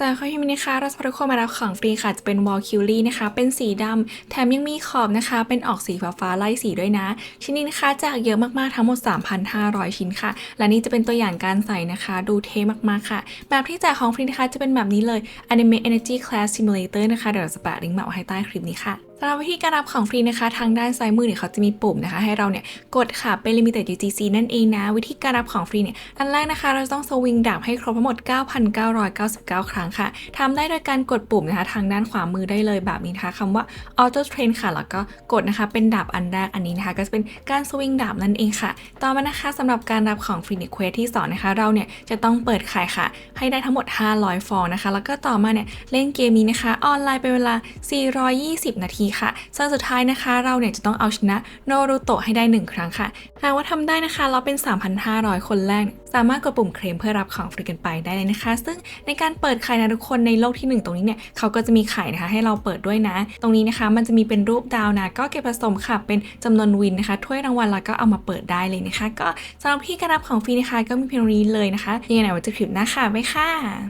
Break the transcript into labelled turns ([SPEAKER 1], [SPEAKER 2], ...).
[SPEAKER 1] จากข้อที่มีนะคะเราจะพาทุกคนมารับของฟรีค่ะ จะเป็นวอลคิวรี่นะคะ เป็นสีดำแถมยังมีขอบนะคะ เป็นออกสีฟ้าฟ้าไล่สีด้วยนะ ชิ้นนี้นะคะจากเยอะมากๆทั้งหมด 3,500 ชิ้นค่ะ และนี่จะเป็นตัวอย่างการใส่นะคะ ดูเท่มากๆค่ะ แบบที่แจกของฟรีนะคะจะเป็นแบบนี้เลย Anime Energy Class Simulator นะคะเดี๋ยวเราจะแปะลิงก์มาไว้ให้ใต้คลิปนี้ค่ะสำหรับวิธีการรับของฟรีนะคะ ทางด้านซ้ายมือเนี่ยเขาจะมีปุ่มนะคะ ให้เราเนี่ยกดค่ะเป็น Limited UGC นั่นเองนะ วิธีการรับของฟรีเนี่ยอันแรกนะคะ เราต้องสวิงดาบให้ครบทั้งหมด 9,999 ครั้งค่ะทำได้โดยการกดปุ่มนะคะ ทางด้านขวามือได้เลยแบบนี้นะคะคำว่า Auto Train ค่ะ แล้วก็กดนะคะ เป็นดาบอันแรกอันนี้นะคะ ก็จะเป็นการสวิงดาบนั่นเองค่ะ ต่อมานะคะสำหรับการรับของฟรีในเควสที่สองนะคะ เราเนี่ยจะต้องเปิดขายค่ะ ให้ได้ทั้งหมด 500 ฟองนะคะ แล้วก็ต่อมาเนี่ยเล่นเกมนี้นะคะ ออนไลน์เป็นเวลา 420 นาทีค่ะส่วนสุดท้ายนะคะ เราเนี่ยจะต้องเอาชนะโนรุโตะให้ได้ 1 ครั้งค่ะหากว่าทำได้นะคะ เราเป็น 3,500 คนแรก สามารถกดปุ่มเคลมเพื่อรับของฟรีกันไปได้เลยนะคะ ซึ่งในการเปิดขายนะทุกคนในโลกที่ 1 ตรงนี้เนี่ยเขาก็จะมีขายนะคะ ให้เราเปิดด้วยนะ ตรงนี้นะคะ มันจะมีเป็นรูปดาวนะ ก็เก็บผสมค่ะ เป็นจำนวนวินนะคะ ถ้วยรางวัลแล้วก็เอามาเปิดได้เลยนะคะ ก็สำหรับที่การรับของฟรีนะคะก็มีเพียงนี้เลยนะคะยังไงไหนวันจะคลิปหน้าค่ะบ๊ายค่ะ